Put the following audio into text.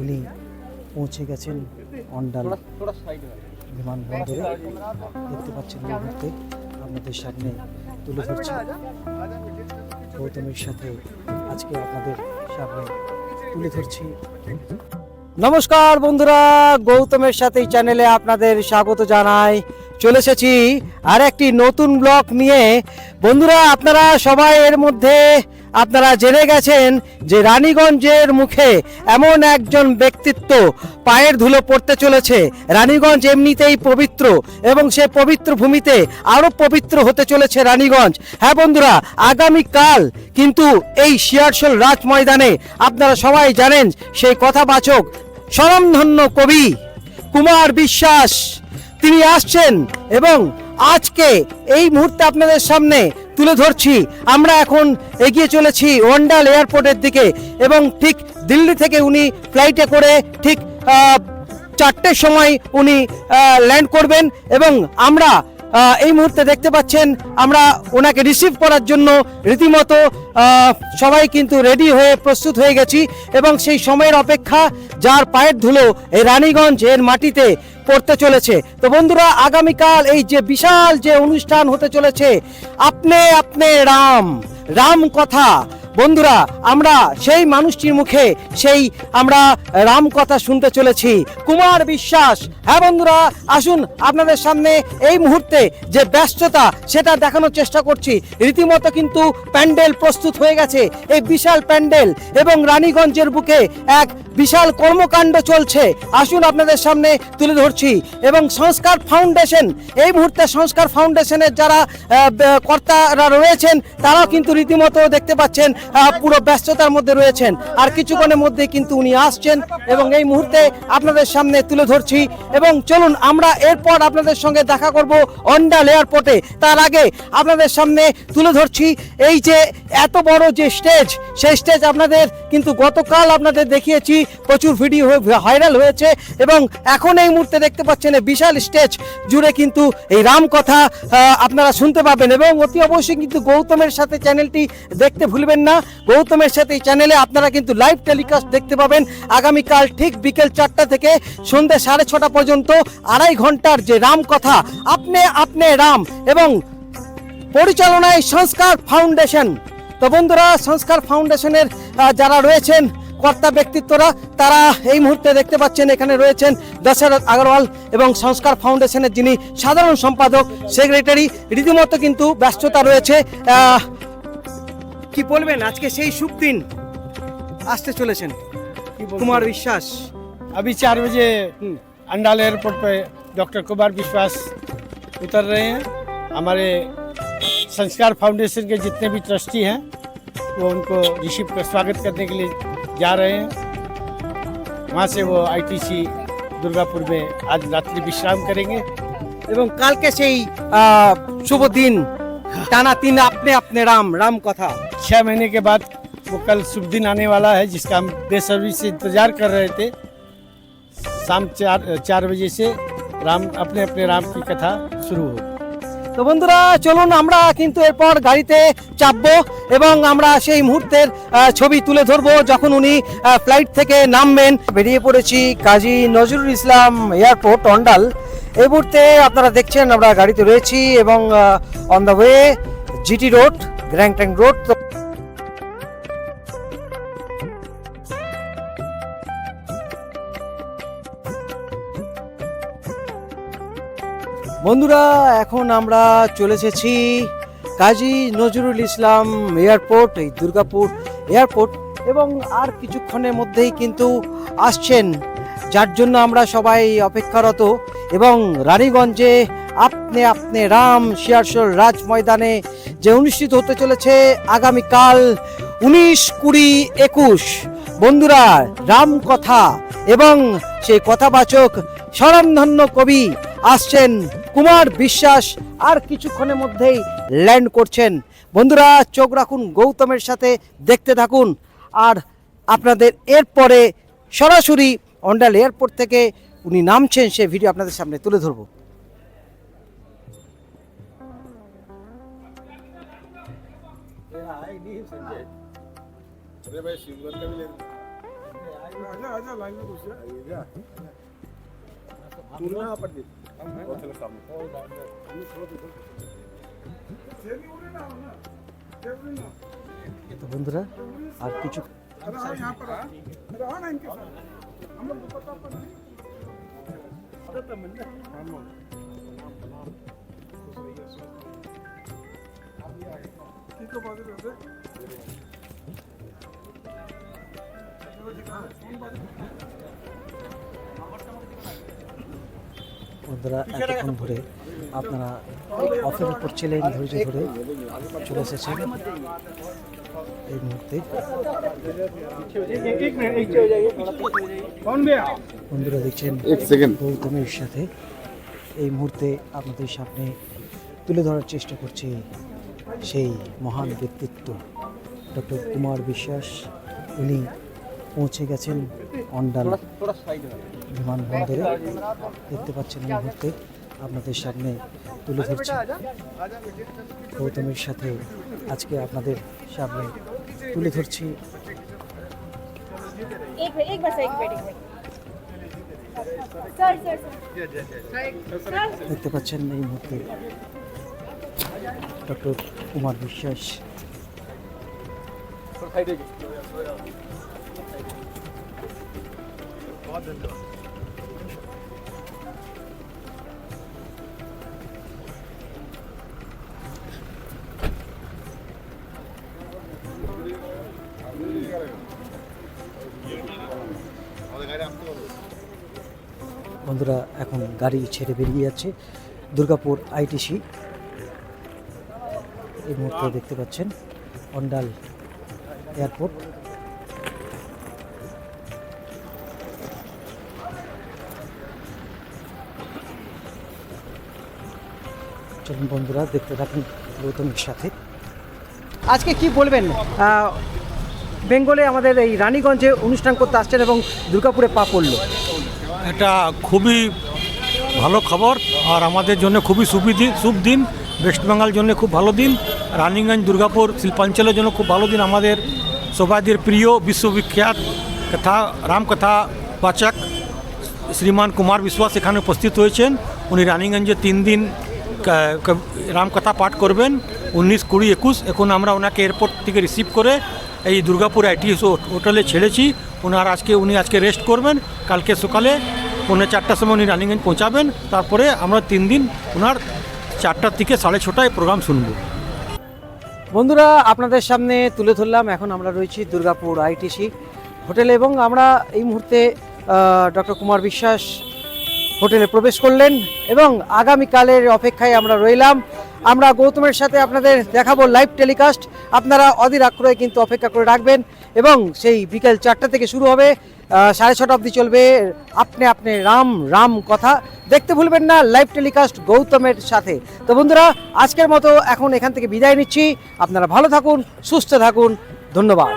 উনি পৌঁছে গেছেন অন্ডাল বিমানবন্দরে। দেখতে পাচ্ছেন এই মুহূর্তে আপনাদের সামনে তুলে ধরছি। গৌতমের সাথে আজকে আপনাদের সামনে তুলে ধরছি। নমস্কার বন্ধুরা, গৌতমের সাথে এই চ্যানেলে আপনাদের স্বাগত জানাই। চলে এসেছি আর একটি নতুন ব্লগ নিয়ে। বন্ধুরা, আপনারা সবাই এর মধ্যে আপনারা জেনে গেছেন যে রানীগঞ্জের মুখে এমন একজন ব্যক্তিত্ব পায়ের ধুলো পড়তে চলেছে। রানীগঞ্জ এমনিতেই পবিত্র এবং সে পবিত্র ভূমিতে আরও পবিত্র হতে চলেছে রানীগঞ্জ। হ্যাঁ বন্ধুরা, আগামীকাল কিন্তু এই শিয়ারশোল রাজ ময়দানে আপনারা সবাই জানেন সেই কথাবাচক স্বরমধন্য কবি কুমার বিশ্বাস। তিনি আসছেন এবং আজকে এই মুহূর্তে আপনাদের সামনে তুলে ধরছি। আমরা এখন এগিয়ে চলেছি ওয়ান্ডাল এয়ারপোর্টের দিকে এবং ঠিক দিল্লি থেকে উনি ফ্লাইটে করে ঠিক চারটের সময় উনি ল্যান্ড করবেন এবং আমরা এই মুহূর্তে দেখতে পাচ্ছেন আমরা ওনাকে রিসিভ করার জন্য রীতিমতো সবাই কিন্তু রেডি হয়ে প্রস্তুত হয়ে গেছি এবং সেই সময়ের অপেক্ষা, যার পায়ের ধুলো এই রানীগঞ্জ এর মাটিতে পড়তে চলেছে। তো বন্ধুরা, আগামীকাল এই যে বিশাল যে অনুষ্ঠান হতে চলেছে, আপনি আপনি রাম রাম কথা। বন্ধুরা, আমরা সেই মানুষটির মুখে সেই আমরা রাম কথা শুনতে চলেছি। কুমার বিশ্বাস। হ্যাঁ বন্ধুরা, আসুন আপনাদের সামনে এই মুহূর্তে যে ব্যস্ততা, সেটা দেখানোর চেষ্টা করছি। রীতিমতো কিন্তু প্যান্ডেল প্রস্তুত হয়ে গেছে, এই বিশাল প্যান্ডেল এবং রানীগঞ্জের বুকে এক বিশাল কর্মকাণ্ড চলছে। আসুন আপনাদের সামনে তুলে ধরছি এবং সংস্কার ফাউন্ডেশন, এই মুহূর্তে সংস্কার ফাউন্ডেশনের যারা কর্তারা রয়েছেন, তারাও কিন্তু রীতিমতো দেখতে পাচ্ছেন পুরো ব্যস্ততার মধ্যে রয়েছেন। আর কিছুক্ষণের মধ্যে কিন্তু উনি আসছেন এবং এই মুহূর্তে আপনাদের সামনে তুলে ধরছি। এবং চলুন, আমরা এরপর আপনাদের সঙ্গে দেখা করব অন্ডাল এয়ারপোর্টে। তার আগে আপনাদের সামনে তুলে ধরছি, এই যে এত বড় যে স্টেজ, সেই স্টেজ আপনাদের কিন্তু গতকাল আপনাদের দেখিয়েছি। প্রচুর ভিডিও হয়ে ভাইরাল হয়েছে এবং এখন এই মুহূর্তে দেখতে পাচ্ছেন বিশাল স্টেজ জুড়ে কিন্তু এই রাম কথা আপনারা শুনতে পাবেন। এবং অতি অবশ্যই কিন্তু গৌতমের সাথে চ্যানেলটি দেখতে ভুলবেন না। গৌতমের সাথে এই চ্যানেলে আপনারা কিন্তু লাইভ টেলিকাস্ট দেখতে পাবেন। আগামীকাল ঠিক বিকেল চারটা থেকে সন্ধ্যে সাড়ে ছটা পর্যন্ত আড়াই ঘণ্টার যে রাম কথা, আপনি আপনি রাম এবং পরিচালনায় সংস্কার ফাউন্ডেশন। তো বন্ধুরা, সংস্কার ফাউন্ডেশনের যারা রয়েছেন, কর্তা ব্যক্তিত্বরা, তারা এই মুহূর্তে দেখতে পাচ্ছেন এখানে রয়েছেন দশরথ আগরওয়াল এবং সংস্কার ফাউন্ডেশনের যিনি সাধারণ সম্পাদক, সেক্রেটারি, রীতিমতো কিন্তু ব্যস্ততা রয়েছে। কি বলবেন আজকে সেই শুভ দিন আসতে চলেছেন কুমার বিশ্বাস अभी चार बजे अंडाल एयरपोर्ट पे डॉक्टर कुमार विश्वास उतर रहे हैं हमारे संस्कार फाउंडेशन के जितने भी ट्रस्टी हैं वो उनको रिसीव कर स्वागत करने के लिए जा रहे हैं वहाँ से वो आईटीसी दुर्गापुर में आज रात्रि विश्राम करेंगे এবং কালকে সেই আহ, শুভ দিন টানা তিন আপনি আপনি রাম রাম কথা छः महीने के बाद वो कल शुभ दिन आने वाला है जिसका हम बेसब्री से इंतजार कर रहे थे शाम चार चार बजे से राम अपने अपने राम की कथा शुरू होगी তো বন্ধুরা চলুন আমরা কিন্তু এরপর গাড়িতে চাপবো এবং আমরা সেই মুহূর্তের আহ, ছবি তুলে ধরবো যখন উনি আহ, ফ্লাইট থেকে নামবেন বেরিয়ে পড়েছি কাজী নজরুল ইসলাম এয়ারপোর্ট অন্ডাল এই মুহূর্তে আপনারা দেখছেন আমরা গাড়িতে রয়েছি এবং on the way GT road grand trunk road বন্ধুরা, এখন আমরা চলে এসেছি কাজী নজরুল ইসলাম এয়ারপোর্ট, এই দুর্গাপুর এয়ারপোর্ট এবং আর কিছুক্ষণের মধ্যেই কিন্তু আসছেন। যার জন্য আমরা সবাই অপেক্ষারত এবং রানীগঞ্জে আপনি আপনি রাম শিয়ারশোল রাজ ময়দানে যে অনুষ্ঠিত হতে চলেছে আগামীকাল উনিশ কুড়ি একুশ। বন্ধুরা, রাম কথা এবং সেই কথাবাচক স্বরমধন্য কবি আসছেন কুমার বিশ্বাস আর কিছুক্ষণের মধ্যেই ল্যান্ড করছেন। বন্ধুরা চোখ রাখুন গৌতমের সাথে দেখতে থাকুন। আর আপনাদের এরপরে সরাসরি অন্ডাল এয়ারপোর্ট থেকে উনি নামছেন সে ভিডিও আপনাদের সামনে তুলে ধরবো। तुलना पड़ती और चलो सामने और बाद में हम थोड़ा दूर सेम ही उड़े ना ना सेम ही ना तो बंदरा आप कुछ रहा यहाँ पर रहा ना इनके साथ हम लोग को पता पर नहीं अरे तो मन मान लो ठीक है बाजू रहते हैं বন্ধুরা এতক্ষণ ধরে আপনারা অফের উপর চলে ধৈর্য ধরে চলে এসেছেন। এই মুহূর্তে বন্ধুরা দেখছেন গৌতমের সাথে। এই মুহূর্তে আপনাদের সামনে তুলে ধরার চেষ্টা করছে সেই মহান ব্যক্তিত্ব ডক্টর কুমার বিশ্বাস। উনি পৌঁছে গেছেন অন্ডাল বিমানবন্দরে। দেখতে পাচ্ছেন এই মুহূর্তে আপনাদের সামনে তুলে ধরছি। গৌতমের সাথে আজকে আপনাদের সামনে তুলে ধরছি। দেখতে পাচ্ছেন এই মুহূর্তে ডক্টর কুমার বিশ্বাস। বন্ধুরা এখন গাড়ি ছেড়ে বেরিয়ে যাচ্ছে। দুর্গাপুর আইটিসি। এই মুহূর্তে দেখতে পাচ্ছেন অন্ডাল এয়ারপোর্ট। চলুন বন্ধুরা দেখতে থাকুন গৌতমের সাথে। আজকে কি বলবেন? বেঙ্গলে আমাদের এই রানীগঞ্জে অনুষ্ঠান করতে আসছেন এবং দুর্গাপুরে পা পড়ল। এটা খুবই ভালো খবর আর আমাদের জন্য খুবই সুবিধি শুভ দিন ওয়েস্ট বেঙ্গল জন্য খুব ভালো দিন রানিগঞ্জ দুর্গাপুর শিল্পাঞ্চলের জন্য খুব ভালো দিন আমাদের সবাইদের প্রিয় বিশ্ববিখ্যাত কথা রামকথা বাচক শ্রীমান কুমার বিশ্বাস এখানে উপস্থিত হয়েছেন। উনি রানীগঞ্জে তিন দিন রামকথা পাঠ করবেন, উনিশ কুড়ি একুশ। এখন আমরা ওনাকে এয়ারপোর্ট থেকে রিসিভ করে এই দুর্গাপুর আইটিএস হোটেলে ছেড়েছি। ওনার আজকে, উনি আজকে রেস্ট করবেন। কালকে সকালে পৌনে চারটার সময় উনি রানিগঞ্জ পৌঁছাবেন। তারপরে আমরা তিন দিন ওনার চারটার থেকে সাড়ে ছটায় প্রোগ্রাম শুনব। বন্ধুরা, আপনাদের সামনে তুলে ধরলাম। এখন আমরা রয়েছি দুর্গাপুর আইটিসি হোটেলে এবং আমরা এই মুহূর্তে ডক্টর কুমার বিশ্বাস হোটেলে প্রবেশ করলেন এবং আগামীকালের অপেক্ষায় আমরা রইলাম। আমরা গৌতমের সাথে আপনাদের দেখাবো লাইভ টেলিকাস্ট আপনারা অধীর আগ্রহে কিন্তু অপেক্ষা করে রাখবেন এবং সেই বিকেল চারটা থেকে শুরু হবে। সাড়ে ছটা অবধি চলবে আপনি আপনি রাম রাম কথা। দেখতে ভুলবেন না লাইভ টেলিকাস্ট গৌতমের সাথে। তো বন্ধুরা, আজকের মতো এখন এখান থেকে বিদায় নিচ্ছি। আপনারা ভালো থাকুন, সুস্থ থাকুন। ধন্যবাদ।